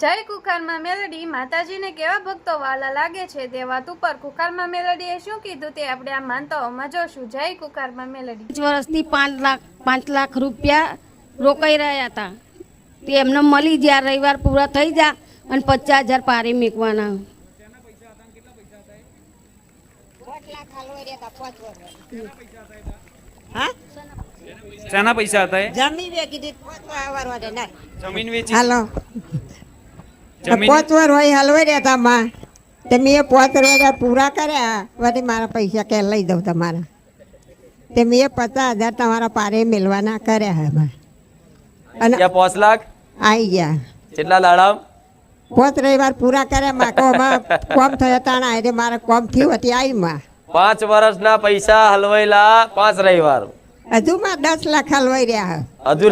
જય કુખારમાં મેલડી માતાજીને કેવા ભક્તો વાલા લાગે છે? તે વાત ઉપર કુખારમાં મેલડીએ શું કીધું તે આપણે આ માનતાઓમાં જોશું. જય કુખારમાં મેલડી. પાંચ વર્ષથી પાંચ લાખ પાંચ લાખ રૂપિયા રોકાઈ રહ્યા હતા. તે એમને મળી જ્યાં રવિવાર પૂરા થઈ જા અને પચાસ હજાર પારી મૂકવાના. હા? શાના પૈસા હતા વેચી દીધી. જમીન વેચી? હાલો. જમીન પાંચ વાર હોય હલવાઈ રહ્યા હતા માં. તે મેં એ હજાર પૂરા કર્યા વળી મારા પૈસા કે લઈ દઉં તમારા? તે મેં પચાસ હજાર તમારા પારે મેળવાના કર્યા હવે માં અને પાંચ લાખ? આવી ગયા. કેટલા દાડા પાંચ રવિવાર પૂરા કર્યા માં કોમાં કોમ થયા તાણા એટલે મારે કોમ થયું હતી આવી માં. પાંચ વર્ષના પૈસા હલવાયેલા પાંચ રવિવાર હજુ માં દસ લાખ હલવાઈ રહ્યા હજુ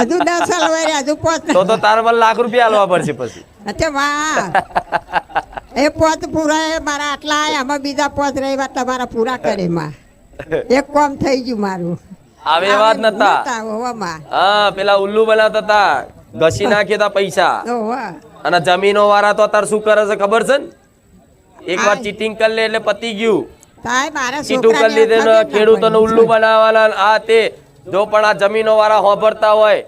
હજુ દસ હલવાઈ રહ્યા હજુ પાંચ તો તો તારે લાખ રૂપિયા હલવા પડશે પછી. અચ્છા વાહ. એ પોત પૂરા એ મારા આટલા આમાં બીજા પોત રહેવા તમારા પૂરા કરે માં એક કોમ થઈ ગયું મારું. આવે વાત નતા. હા પેલા ઉલ્લુ બનાવતા હતા ઘસી નાખી હતા પૈસા. અને જમીનો વાળા તો અત્યારે શું કરે છે ખબર છે ને? એક વાર ચીટિંગ કરી લે એટલે પતી ગયું. ચીટું કરી લીધે ખેડૂતોને ઉલ્લુ બનાવવાના આ તે. જો પણ આ જમીનો વાળા હોભરતા હોય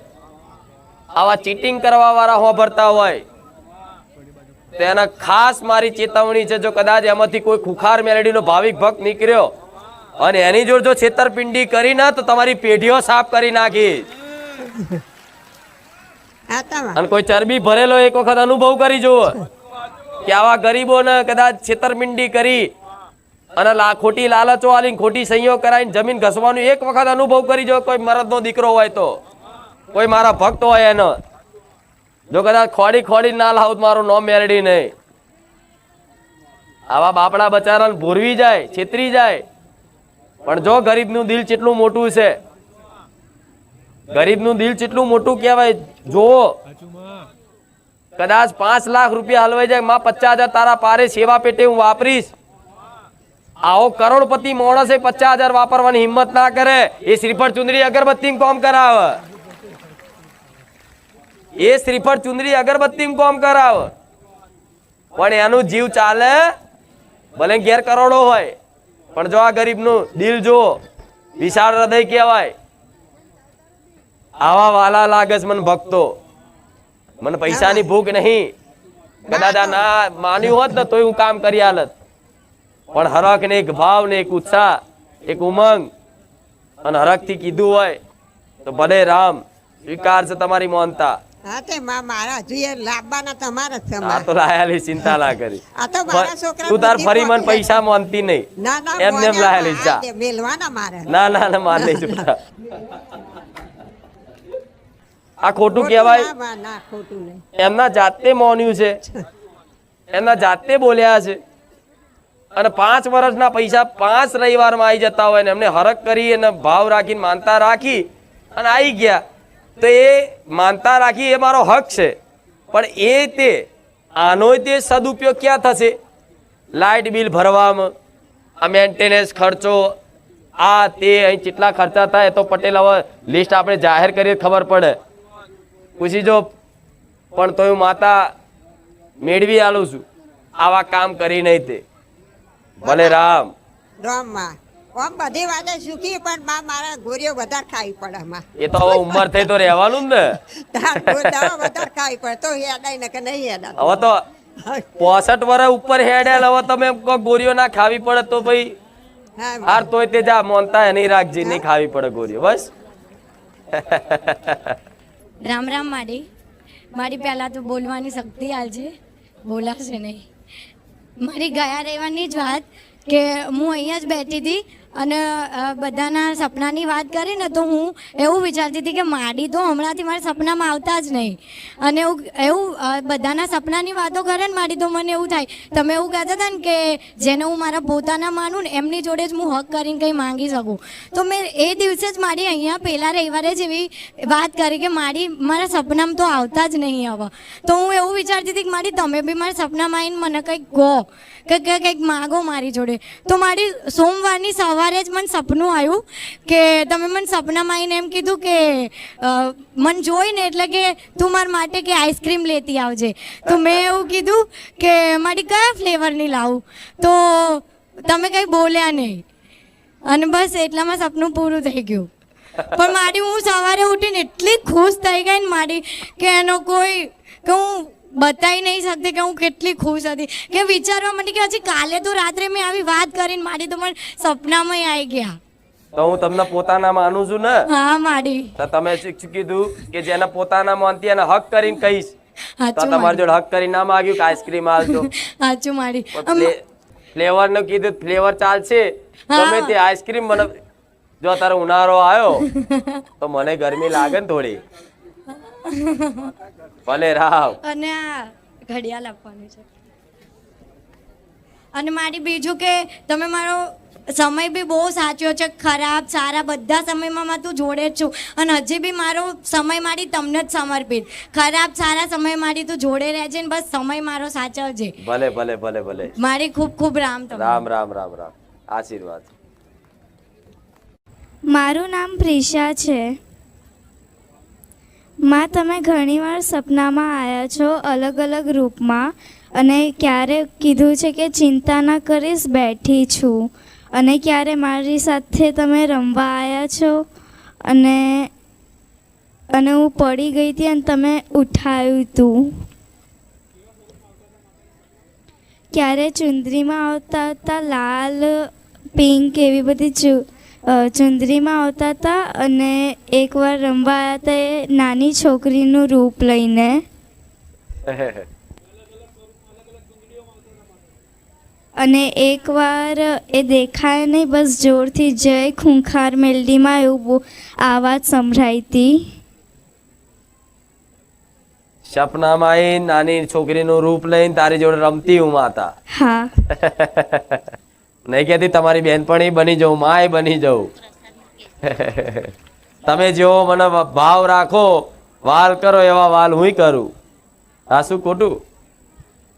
આવા ચીટિંગ કરવા વાળા હોભરતા હોય તેના ખાસ મારી ચેતવણી છે જો કદાચ એમાંથી કોઈ ખુખાર મેલેડીનો ભાવિક ભક્ત નીકળ્યો અને એની જોડે જો છેતરપિંડી કરી ના તો તમારી પેઢીઓ સાફ કરી નાખી. અને કોઈ ચરબી ભરેલો એક વખત અનુભવ કરી જુઓ. કે આવા ગરીબોને કદાચ છેતરપિંડી કરી અને ખોટી લાલચો આલીને ખોટી સહીઓ કરાવીને જમીન ઘસવાનું એક વખત અનુભવ કરી જો કોઈ મરદનો દીકરો હોય તો કોઈ મારા ભક્ત હોય એનો. જો કદાચ ખોડી ખોડી ના લાવ મારું નોમ મેરડી નહીં. આવા બાપડા બચારાને ભૂરવી જાય, છેતરી જાય. પણ જો ગરીબનું દિલ કેટલું મોટું છે, ગરીબનું દિલ કેટલું મોટું કહેવાય જોવો કદાચ પાંચ લાખ રૂપિયા હલવાઈ જાય, માં પચાસ હજાર તારા પારે સેવા પેટે હું વાપરીશ. આવો કરોડપતિ માણસે પચાસ હજાર વાપરવાની હિંમત ના કરે, એ શ્રીફળ ચુંદડી અગરબત્તી કોમ કરાવે. એ શ્રીફળ ચુંદરી અગરબત્તી કોમ કરાવ. પણ એનું જીવ ચાલે ભલે ઘેર કરોડો હોય. પણ જો આ ગરીબનું દિલ જો વિશાળ હૃદય કહેવાય. આવા વાલા લાગસ મને ભક્તો. મને પૈસાની ભૂખ નહીં. કદાચ ના. માન્યું હોત ને તોય હું કામ કરી હાલત પણ હરખ ને એક ભાવ ને એક ઉત્સાહ એક ઉમંગ. અને હરખથી કીધું હોય તો ભલે રામ સ્વીકાર છે તમારી મોનતા. હા તે માં મારા હજુ લાવવાના તમારા છે આ તો લાયાલી ચિંતા ના કરી. આ તો મારા છોકરા તું તાર ફરી મને પૈસા માનતી નહીં. ના ના એમ મોને લાયેલી જા. મેલવાના મારે. ના ના ના માર નહીં છૂટા આ ખોટું કહેવાય. ના ખોટું નહીં. એમના જાતે મોન્યું છે. એમના જાતે બોલ્યા છે. અને પાંચ વર્ષના પૈસા પાંચ રવિવારમાં આવી જતા હોય ને એમને હરક કરી અને ભાવ રાખીને માનતા રાખી અને આવી ગયા. તો એ માનતા રાખી એ મારો હક છે. પણ એ તે આનો તે સદુપયોગ ક્યાં થશે? લાઇટ બિલ ભરવામાં, આ મેન્ટેનન્સ ખર્ચો, આ તે અહીં કેટલા ખર્ચા થાય તો પટેલ હવે લિસ્ટ આપણે જાહેર કરીએ ખબર પડે. પૂછી જો, પણ તો હું માતા મેળવી આલું છું. આવા કામ કરી નહીં તે. ભલે રામ. ડોમમાં ઓમ બધી વાતે સુખી પણ માં મારા ગોરીઓ વધારે ખાવી પડે માં એ તો હવે ઉંમર થઈ તો રહેવાનું ને. દવા વધારે ખાવી પડે તો હેડાય ને કે નહીં હેડા હવે તો પોસઠ વર્ષ ઉપર હેડેલ હવે તમે ગોરીઓ ના ખાવી પડે તો ભાઈ હાર તોય તે જા મોનતા એ નહીં રાખજે નહીં ખાવી પડે ગોરીઓ બસ. રામ રામ માડી. મારી પહેલાં તો બોલવાની શક્તિ આલજે. બોલાશે નહીં. મારી ગયા રહેવાની જ વાત કે હું અહીંયા જ બેઠી હતી અને બધાના સપનાની વાત કરી ને તો હું એવું વિચારતી હતી કે માડી તો હમણાંથી મારા સપનામાં આવતા જ નહીં. અને એવું એવું બધાના સપનાની વાતો કરે ને માડી તો મને એવું થાય. તમે એવું કહેતા હતા ને કે જેને હું મારા પોતાના માનું ને એમની જોડે જ હું હક કરીને કંઈ માંગી શકું. તો મેં એ દિવસે જ મારી અહીંયા પહેલા રવિવારે જ એવી વાત કરી કે મારી મારા સપનામાં તો આવતા જ નહીં હવે તો હું એવું વિચારતી હતી કે મારી તમે બી મારા સપનામાં આવીને મને કંઈક કહો. કે કંઈક માગો મારી જોડે. તો મારી સોમવારની સવારે જ મને સપનું આવ્યું કે તમે મને સપનામાં આવીને એમ કીધું કે મને જોઈને એટલે કે તું મારા માટે કે આઈસ્ક્રીમ લેતી આવજે. તો મેં એવું કીધું કે મારી કયા ફ્લેવરની લાવું? તો તમે કંઈ બોલ્યા નહીં. અને બસ એટલામાં સપનું પૂરું થઈ ગયું. પણ મારી હું સવારે ઉઠીને એટલી ખુશ થઈ ગઈ ને મારી કે એનો કોઈ કે હું બતાવી નહીં શકતી કે હું કેટલી ખુશ હતી. કે વિચારવા માંડી કે હજી કાલે તો રાત્રે મેં આવી વાત કરીને મારી તો મને સપનામાં આવી ગયા. તો હું તમને પોતાના માનું છું ને? હા માડી. તો તમે કીધું કે જેને પોતાના માનતી એને હક કરીને કહીશ. તો તમારી જોડે હક કરીને ના માગ્યું કે આઈસ્ક્રીમ આવજો સાચું મારી ફ્લેવરનું કીધું ફ્લેવર ચાલશે. તમે તે આઈસ્ક્રીમ મને જો તારો ઉનાળો આવ્યો તો મને ગરમી લાગે ને થોડી. ભલે રાવ. અને આ ઘડિયાળ આપવાની છે. અને મારી બીજું કે તમે મારો સમય બી બહુ સાચ્યો છે ખરાબ સારા બધા સમયમાં માં તું જોડે જ છું. અને હજી બી મારો સમય મારી તમને જ સમર્પિત. ખરાબ સારા સમય મારી તું જોડે રહેજે ને બસ સમય મારો સાચવજે ભલે ભલે ભલે ભલે. મારી ખૂબ ખૂબ રામ તમને. રામ રામ રામ રામ. આશીર્વાદ. મારું નામ પ્રિશા છે. માં, તમે ઘણીવાર સપનામાં આવ્યા છો અલગ અલગ રૂપમાં અને ક્યારે કીધું છે કે ચિંતા ના કરીશ, બેઠી છું. અને ક્યારે મારી સાથે તમે રમવા આવ્યા છો? અને અને હું પડી ગઈ હતી અને તમે ઉઠાવ્યું હતું ક્યારે ચુંદરીમાં આવતા હતા, લાલ, પિંક એવી બધી ચુ ચુંદરીમાં આવતા હતા અને એકવાર રમવા આવ્યા હતા એ નાની છોકરીનું રૂપ લઈને અને એકવાર એ દેખાય નહીં બસ જોરથી જય ખૂંખાર મેલડીમાં એવું આવાજ સંભળાઈ હતી સપનામાં એ નાની છોકરીનું રૂપ લઈને તારી જોડે રમતી હું માતા. હા. નહીં કહેતી તમારી બેનપણી બની જવું માય બની જાઉં તમે જેવો મને ભાવ રાખો વાલ કરો એવા વાલ હું કરું. આ શું ખોટું?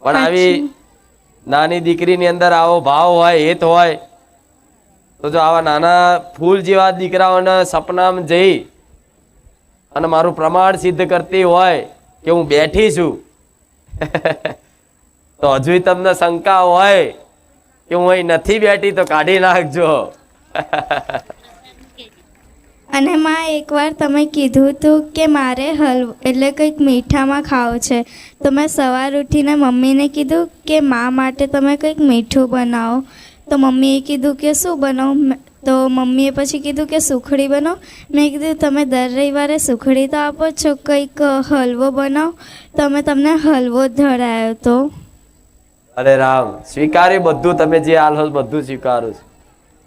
પણ આવી નાની દીકરીની અંદર આવો ભાવ હોય હેત હોય તો જો આવા નાના ફૂલ જેવા દીકરાઓને સપનામાં જઈ અને મારું પ્રમાણ સિદ્ધ કરતી હોય કે હું બેઠી છું તો હજુ તમને શંકા હોય કે હું અહીં નથી બેઠી તો કાઢી નાખજો. અને માં, એકવાર તમે કીધું હતું કે મારે હલવો, એટલે કંઈક મીઠામાં ખાવું છે, તો મેં સવાર ઉઠીને મમ્મીને કીધું કે મા માટે તમે કંઈક મીઠું બનાવો. તો મમ્મીએ કીધું કે શું બનાવું? તો મમ્મીએ પછી કીધું કે સુખડી બનાવો. મેં કીધું, તમે દર રવિવારે સુખડી તો આપો છો, કંઈક હલવો બનાવો. તો અમે તમને હલવો ધરાયો તો. અરે રામ સ્વીકારી બધું તમે જે હાલ બધું સ્વીકારો છો.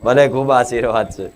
મને ખૂબ આશીર્વાદ છે.